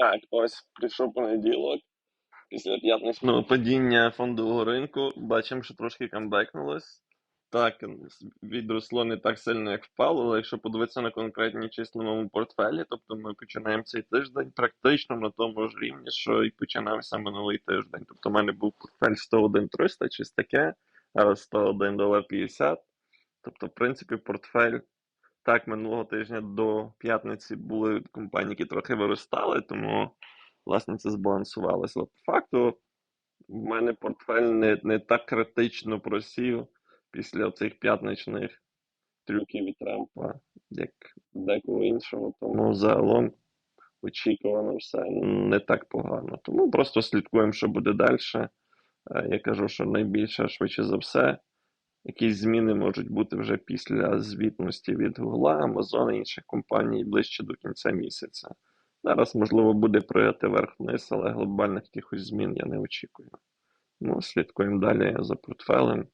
Так, ось прийшов понеділок. Після п'ятничного падіння фондового ринку бачимо, що трошки камбекнулось. Так, відросло не так сильно, як впало, але якщо подивитися на конкретні числа в моєму портфелі, тобто ми починаємо цей тиждень практично на тому ж рівні, що і починався минулий тиждень. Тобто в мене був портфель 101 300 чи таке, зараз 101 50. Тобто, в принципі, портфель так минулого тижня до п'ятниці були компанії, які трохи виростали, тому власне це збалансувалося. По факту в мене портфель не, не так критично просів після цих п'ятничних трюків від Трампа, як декого іншого. Тому загалом очікувано все не так погано. Тому просто слідкуємо, що буде далі. Я кажу, що найбільше швидше за все. Якісь зміни можуть бути вже після звітності від Google, Amazon і інших компаній ближче до кінця місяця. Зараз, можливо, буде прояти верх-вниз, але глобальних якихось змін я не очікую. Ну, слідкуємо далі за портфелем.